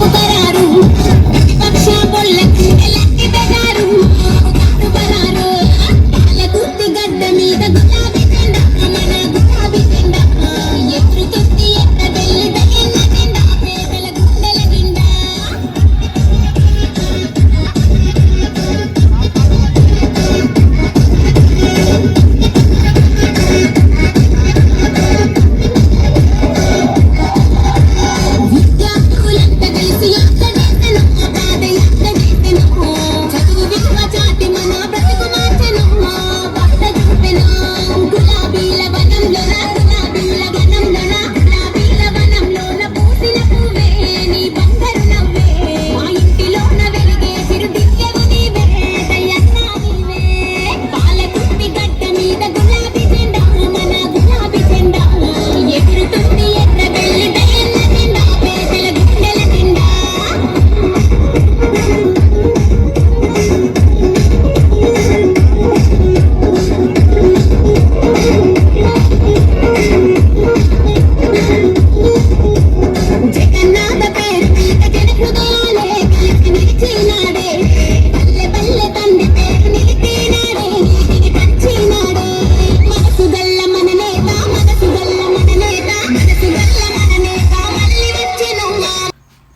Operário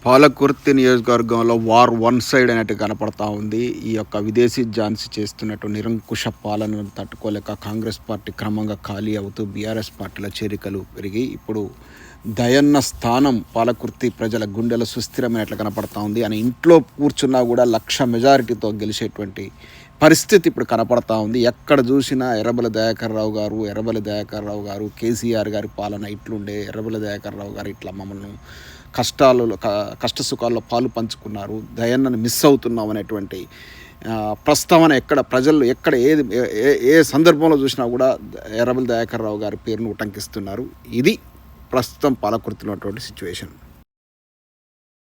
Palakurthi నియోజకవర్గంలో war one side అనేట్టు కనపడతా ఉంది. ఈ యొక్క విదేశీ ఝాన్సీ చేస్తున్నట్టు నిరంకుశ పాలనను తట్టుకోలేక కాంగ్రెస్ పార్టీ క్రమంగా ఖాళీ అవుతూ బీఆర్ఎస్ పార్టీల చేరికలు పెరిగి ఇప్పుడు దయన్న స్థానం పాలకుర్తి ప్రజల గుండెల సుస్థిరమైనట్లు కనపడతా ఉంది. అని ఇంట్లో కూర్చున్నా కూడా లక్ష మెజారిటీతో గెలిచేటువంటి పరిస్థితి ఇప్పుడు కనపడతా ఉంది. ఎక్కడ చూసినా ఎర్రబల దయాకర్ రావు గారు ఎర్రబల దయాకర్ రావు గారు కేసీఆర్ గారి పాలన ఇట్లుండే ఎర్రబల దయాకర్ రావు గారు ఇట్లా మమ్మల్ని కష్టాలలో క- కష్ట సుఖాల్లో పాలు పంచుకున్నారు దయన్నను మిస్ అవుతున్నాం అనేటువంటి ప్రస్తావన ఎక్కడ ప్రజలు ఎక్కడ ఏది ఏ- ఏ- ఏ సందర్భంలో చూసినా కూడా ఎర్రబల్ దయాకర్ రావు గారి పేరును ఉటంకిస్తున్నారు. ఇది ప్రస్తుతం పాలకుర్తిలో ఉన్నటువంటి సిచ్యువేషన్